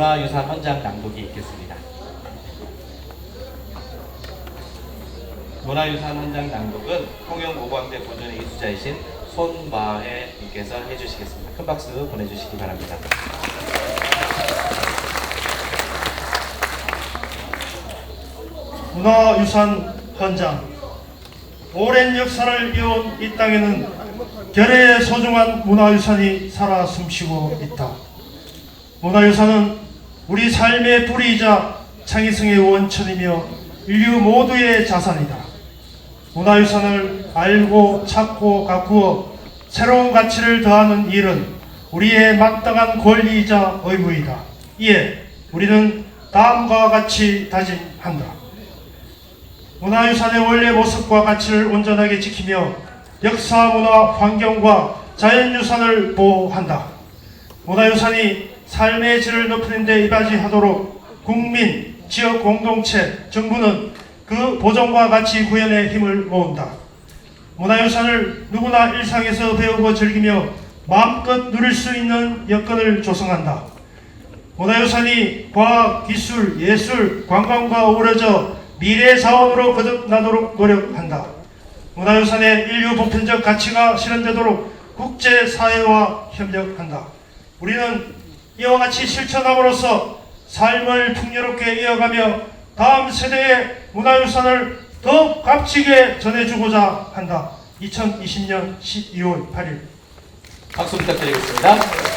문화유산 헌장 낭독이 있겠습니다. 문화유산 헌장 낭독은 통영오광대 보존의 이수자이신 손마혜님께서 해주시겠습니다. 큰 박수 보내주시기 바랍니다. 문화유산 헌장 오랜 역사를 이어온 이 땅에는 결의의 소중한 문화유산이 살아 숨쉬고 있다. 문화유산은 우리 삶의 뿌리이자 창의성의 원천이며 인류 모두의 자산이다. 문화유산을 알고 찾고 가꾸어 새로운 가치를 더하는 일은 우리의 마땅한 권리이자 의무이다. 이에 우리는 다음과 같이 다짐한다. 문화유산의 원래 모습과 가치를 온전하게 지키며 역사, 문화, 환경과 자연유산을 보호한다. 문화유산이 삶의 질을 높이는 데 이바지하도록 국민, 지역 공동체, 정부는 그 보존과 가치 구현에 힘을 모은다. 문화유산을 누구나 일상에서 배우고 즐기며 마음껏 누릴 수 있는 여건을 조성한다. 문화유산이 과학, 기술, 예술, 관광과 어우러져 미래 자원으로 거듭나도록 노력한다. 문화유산의 인류 보편적 가치가 실현되도록 국제사회와 협력한다. 우리는 이와 같이 실천함으로써 삶을 풍요롭게 이어가며 다음 세대의 문화유산을 더 값지게 전해주고자 한다. 2020년 12월 8일 박수 부탁드리겠습니다.